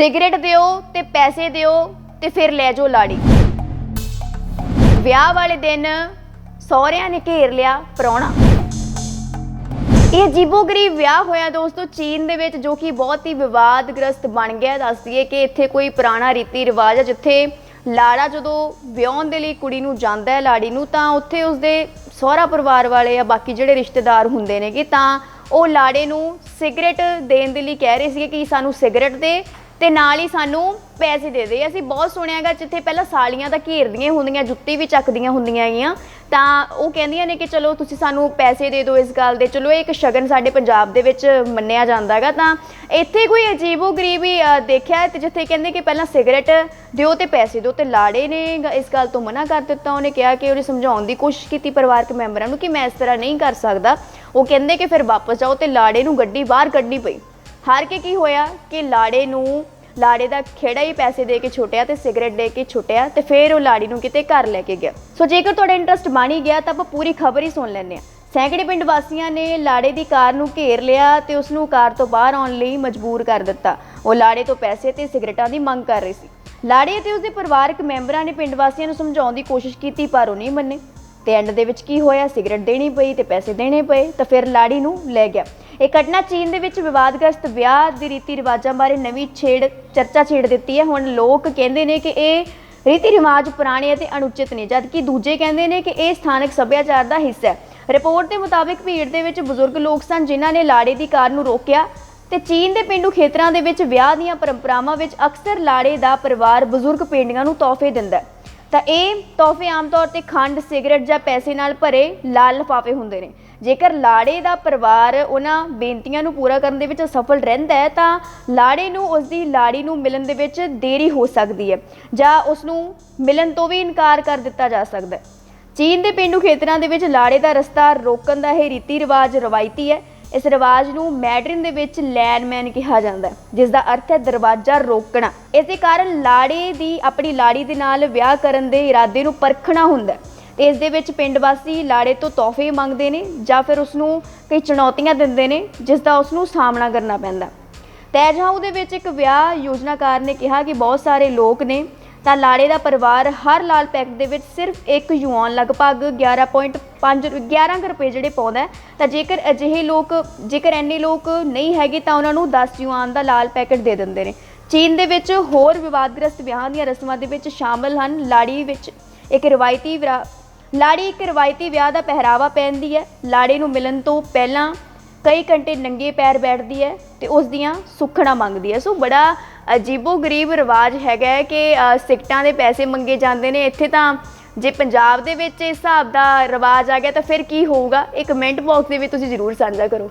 Cigarette ਦਿਓ ਤੇ ਪੈਸੇ ਦਿਓ ਤੇ ਫਿਰ ਲੈ ਜਾਓ ਲਾੜੀ। ਵਿਆਹ ਵਾਲੇ ਦਿਨ ਸਹੁਰਿਆਂ ਨੇ ਘੇਰ ਲਿਆ ਪ੍ਰਾਹੁਣਾ। ਇਹ ਅਜੀਬੋ-ਗਰੀਬ ਵਿਆਹ ਹੋਇਆ ਦੋਸਤੋ, ਚੀਨ ਦੇ ਵਿੱਚ ਜੋ ਕਿ ਬਹੁਤ ਹੀ ਵਿਵਾਦਗ੍ਰਸਤ ਬਣ ਗਿਆ। ਦੱਸ ਦਈਏ ਕਿ ਇੱਥੇ ਕੋਈ ਪੁਰਾਣਾ ਰੀਤੀ ਰਿਵਾਜ ਹੈ ਜਿੱਥੇ ਲਾੜਾ ਜਦੋਂ ਵਿਆਹਣ ਦੇ ਲਈ ਕੁੜੀ ਨੂੰ ਜਾਂਦਾ ਹੈ ਲਾੜੀ ਨੂੰ, ਤਾਂ ਉੱਥੇ ਉਸਦੇ ਸਹੁਰਾ ਪਰਿਵਾਰ ਵਾਲੇ ਜਾਂ ਬਾਕੀ ਜਿਹੜੇ ਰਿਸ਼ਤੇਦਾਰ ਹੁੰਦੇ ਨੇਗੇ, ਤਾਂ ਉਹ ਲਾੜੇ ਨੂੰ ਸਿਗਰਟ ਦੇਣ ਦੇ ਲਈ ਕਹਿ ਰਹੇ ਸੀਗੇ ਕਿ ਸਾਨੂੰ ਸਿਗਰਟ ਦੇ। ਤੇ ਨਾਲ ਹੀ ਸਾਨੂੰ ਪੈਸੇ ਦੇ ਦੇ। ਅਸੀਂ ਬਹੁਤ ਸੁਣਿਆਗਾ ਜਿੱਥੇ ਪਹਿਲਾਂ ਸਾਲੀਆਂ ਤਾਂ ਘੇਰਦੀਆਂ ਹੁੰਦੀਆਂ, ਜੁੱਤੀ ਵੀ ਚੱਕਦੀਆਂ ਹੁੰਦੀਆਂ ਹੈਗੀਆਂ। ਤਾਂ ਉਹ ਕਹਿੰਦੀਆਂ ਨੇ ਕਿ ਚਲੋ ਤੁਸੀਂ ਸਾਨੂੰ ਪੈਸੇ ਦੇ ਦਿਓ ਇਸ ਗੱਲ ਦੇ। ਚਲੋ ਇਹ ਇੱਕ ਸ਼ਗਨ ਸਾਡੇ ਪੰਜਾਬ ਦੇ ਵਿੱਚ ਮੰਨਿਆ ਜਾਂਦਾ ਹੈਗਾ। ਤਾਂ ਇੱਥੇ ਕੋਈ ਅਜੀਬੋ ਗਰੀਬੀ ਦੇਖਿਆ ਹੈ ਤੇ ਜਿੱਥੇ ਕਹਿੰਦੇ ਕਿ ਪਹਿਲਾਂ ਸਿਗਰਟ ਦਿਓ ਤੇ ਪੈਸੇ ਦਿਓ ਤੇ ਲਾੜੇ ਨੇ ਇਸ ਗੱਲ ਤੋਂ ਮਨਾ ਕਰ ਦਿੱਤਾ। ਉਹਨੇ ਕਿਹਾ ਕਿ ਉਹਨੇ ਸਮਝਾਉਣ ਦੀ ਕੋਸ਼ਿਸ਼ ਕੀਤੀ ਪਰਿਵਾਰਕ ਮੈਂਬਰਾਂ ਨੂੰ ਕਿ ਮੈਂ ਇਸ ਤਰ੍ਹਾਂ ਨਹੀਂ ਕਰ ਸਕਦਾ। ਉਹ ਕਹਿੰਦੇ ਕਿ ਫਿਰ ਵਾਪਸ ਜਾਓ ਤੇ ਲਾੜੇ ਨੂੰ ਗੱਡੀ ਬਾਹਰ ਕੱਢਣੀ ਪਈ। ਹਾਰ ਕੇ ਕੀ ਹੋਇਆ ਕਿ ਲਾੜੇ ਨੂੰ, ਲਾੜੇ ਦਾ ਖੇੜਾ ਹੀ ਪੈਸੇ ਦੇ ਕੇ ਛੁੱਟਿਆ ਤੇ ਸਿਗਰਟ ਦੇ ਕੇ ਛੁੱਟਿਆ ਤੇ ਫਿਰ ਉਹ ਲਾੜੀ ਨੂੰ ਕਿਤੇ ਘਰ ਲੈ ਕੇ ਗਿਆ। ਸੋ ਜੇਕਰ ਤੁਹਾਡਾ ਇੰਟਰਸਟ ਬਣ ਹੀ ਗਿਆ ਤਾਂ ਆਪਾਂ ਪੂਰੀ ਖਬਰ ਹੀ ਸੁਣ ਲੈਂਦੇ ਹਾਂ। ਸੈਂਕੜੇ ਪਿੰਡ ਵਾਸੀਆਂ ਨੇ ਲਾੜੇ ਦੀ ਕਾਰ ਨੂੰ ਘੇਰ ਲਿਆ ਤੇ ਉਸ ਨੂੰ ਕਾਰ ਤੋਂ ਬਾਹਰ ਆਉਣ ਲਈ ਮਜਬੂਰ ਕਰ ਦਿੱਤਾ। ਉਹ ਲਾੜੇ ਤੋਂ ਪੈਸੇ ਤੇ ਸਿਗਰਟਾਂ ਦੀ ਮੰਗ ਕਰ ਰਹੀ ਸੀ। ਲਾੜੇ ਅਤੇ ਉਸਦੇ ਪਰਿਵਾਰਕ ਮੈਂਬਰਾਂ ਨੇ ਪਿੰਡ ਵਾਸੀਆਂ ਨੂੰ ਸਮਝਾਉਣ ਦੀ ਕੋਸ਼ਿਸ਼ ਕੀਤੀ ਪਰ ਉਹ ਨਹੀਂ ਮੰਨੇ। ਤੇ ਐਂਡ ਦੇ ਵਿੱਚ ਕੀ ਹੋਇਆ? ਸਿਗਰਟ ਦੇਣੀ ਪਈ ਤੇ ਪੈਸੇ ਦੇਣੇ ਪਏ ਤਾਂ ਫਿਰ ਲਾੜੀ ਨੂੰ ਲੈ ਗਿਆ। ਇਹ ਘਟਨਾ ਚੀਨ ਦੇ ਵਿੱਚ ਵਿਵਾਦਗ੍ਰਸਤ ਵਿਆਹ ਦੀ ਰੀਤੀ ਰਿਵਾਜਾਂ ਬਾਰੇ ਨਵੀਂ ਛੇੜ ਚਰਚਾ ਛੇੜ ਦਿੱਤੀ ਹੈ। ਹੁਣ ਲੋਕ ਕਹਿੰਦੇ ਨੇ ਕਿ ਇਹ ਰੀਤੀ ਰਿਵਾਜ ਪੁਰਾਣੇ ਅਤੇ ਅਣਉਚਿਤ ਨੇ, ਜਦਕਿ ਦੂਜੇ ਕਹਿੰਦੇ ਨੇ ਕਿ ਇਹ ਸਥਾਨਕ ਸੱਭਿਆਚਾਰ ਦਾ ਹਿੱਸਾ ਹੈ। ਰਿਪੋਰਟ ਦੇ ਮੁਤਾਬਿਕ ਭੀੜ ਦੇ ਵਿੱਚ ਬਜ਼ੁਰਗ ਲੋਕ ਸਨ ਜਿਨ੍ਹਾਂ ਨੇ ਲਾੜੇ ਦੀ ਕਾਰ ਨੂੰ ਰੋਕਿਆ ਤੇ ਚੀਨ ਦੇ ਪਿੰਡੂ ਖੇਤਰਾਂ ਦੇ ਵਿੱਚ ਵਿਆਹ ਦੀਆਂ ਪਰੰਪਰਾਵਾਂ ਵਿੱਚ ਅਕਸਰ ਲਾੜੇ ਦਾ ਪਰਿਵਾਰ ਬਜ਼ੁਰਗ ਪੇਂਡੀਆਂ ਨੂੰ ਤੋਹਫੇ ਦਿੰਦਾ ਹੈ। ਤਾਂ ਇਹ ਤੋਹਫੇ ਆਮ ਤੌਰ ਤੇ ਖੰਡ, ਸਿਗਰਟ ਜਾਂ ਪੈਸੇ ਨਾਲ ਭਰੇ ਲਾਲ ਲਿਫਾਫੇ ਹੁੰਦੇ ਨੇ। ਜੇਕਰ ਲਾੜੇ ਦਾ ਪਰਿਵਾਰ ਉਹਨਾਂ ਬੇਨਤੀਆਂ ਨੂੰ ਪੂਰਾ ਕਰਨ ਦੇ ਵਿੱਚ ਸਫਲ ਰਹਿੰਦਾ ਹੈ, ਤਾਂ ਲਾੜੇ ਨੂੰ, ਉਸ ਦੀ ਲਾੜੀ ਨੂੰ ਮਿਲਣ ਦੇ ਵਿੱਚ ਦੇਰੀ ਹੋ ਸਕਦੀ ਹੈ ਜਾਂ ਉਸ ਨੂੰ ਮਿਲਣ ਤੋਂ ਵੀ ਇਨਕਾਰ ਕਰ ਦਿੱਤਾ ਜਾ ਸਕਦਾ ਹੈ। ਚੀਨ ਦੇ ਪਿੰਡੂ ਖੇਤਰਾਂ ਦੇ ਵਿੱਚ ਲਾੜੇ ਦਾ ਰਸਤਾ ਰੋਕਣ ਦਾ ਇਹ ਰੀਤੀ ਰਿਵਾਜ ਰਵਾਇਤੀ ਹੈ। ਇਸ ਰਿਵਾਜ ਨੂੰ ਮੈਡਰਿਨ ਦੇ ਵਿੱਚ ਲੈਂਡਮੈਨ ਕਿਹਾ ਜਾਂਦਾ ਹੈ, ਜਿਸ ਦਾ ਅਰਥ ਹੈ ਦਰਵਾਜ਼ਾ ਰੋਕਣਾ। ਇਸੇ ਕਾਰਨ ਲਾੜੇ ਦੀ, ਆਪਣੀ ਲਾੜੀ ਦੇ ਨਾਲ ਵਿਆਹ ਕਰਨ ਦੇ ਇਰਾਦੇ ਨੂੰ ਪਰਖਣਾ ਹੁੰਦਾ ਹੈ। ਇਸ ਦੇ ਵਿੱਚ ਪਿੰਡ ਵਾਸੀ ਲਾੜੇ ਤੋਂ ਤੋਹਫੇ ਮੰਗਦੇ ਨੇ ਜਾਂ ਫਿਰ ਉਸ ਨੂੰ ਕਈ ਚੁਣੌਤੀਆਂ ਦਿੰਦੇ ਨੇ, ਜਿਸ ਦਾ ਉਸ ਨੂੰ ਸਾਹਮਣਾ ਕਰਨਾ ਪੈਂਦਾ। ਤੈਜ ਹਾਊਸ ਦੇ ਵਿੱਚ ਇੱਕ ਵਿਆਹ ਯੋਜਨਾਕਾਰ ਨੇ ਕਿਹਾ ਕਿ ਬਹੁਤ ਸਾਰੇ ਲੋਕ ਨੇ, ਤਾਂ ਲਾੜੇ ਦਾ ਪਰਿਵਾਰ ਹਰ ਲਾਲ ਪੈਕ ਦੇ ਵਿੱਚ ਸਿਰਫ ਇੱਕ ਯੂਆਨ, ਲਗਭਗ 11.5 11 ਕੁ ਰੁਪਏ ਜਿਹੜੇ ਪਾਉਂਦਾ ਤਾਂ ਜੇਕਰ ਅਜਿਹੇ ਲੋਕ, ਜੇਕਰ ਐਨੇ ਲੋਕ ਨਹੀਂ ਹੈਗੇ, ਤਾਂ ਉਹਨਾਂ ਨੂੰ 10 ਯੂਆਨ ਦਾ ਲਾਲ ਪੈਕੇਟ ਦੇ ਦਿੰਦੇ ਨੇ। ਚੀਨ ਦੇ ਵਿੱਚ ਹੋਰ ਵਿਵਾਦਗ੍ਰਸਤ ਵਿਆਹਾਂ ਦੀਆਂ ਰਸਮਾਂ ਦੇ ਵਿੱਚ ਸ਼ਾਮਲ ਹਨ। ਲਾੜੀ ਵਿੱਚ ਇੱਕ ਰਵਾਇਤੀ ਵਿਰਾ- ਲਾੜੀ ਇੱਕ ਰਵਾਇਤੀ ਵਿਆਹ ਦਾ ਪਹਿਰਾਵਾ ਪਹਿਨਦੀ ਹੈ। ਲਾੜੀ ਨੂੰ ਮਿਲਣ ਤੋਂ ਪਹਿਲਾਂ ਕਈ ਘੰਟੇ ਨੰਗੇ ਪੈਰ ਬੈਠਦੀ ਹੈ ਤੇ ਉਸ ਦੀਆਂ ਸੁੱਖਣਾ ਮੰਗਦੀ ਹੈ। ਸੋ ਬੜਾ ਅਜੀਬੋ ਗਰੀਬ ਰਿਵਾਜ ਹੈਗਾ ਹੈ ਕਿ ਅ, ਦੇ ਪੈਸੇ ਮੰਗੇ ਜਾਂਦੇ ਨੇ। ਇੱਥੇ ਤਾਂ ਜੇ ਪੰਜਾਬ ਦੇ ਵਿੱਚ ਇਸ ਹਿਸਾਬ ਦਾ ਰਿਵਾਜ ਆ ਗਿਆ ਤਾਂ ਫਿਰ ਕੀ ਹੋਊਗਾ? ਇਹ ਕਮੈਂਟ ਬਾਕਸ ਦੇ ਵਿੱਚ ਤੁਸੀਂ ਜ਼ਰੂਰ ਸਾਂਝਾ ਕਰੋ।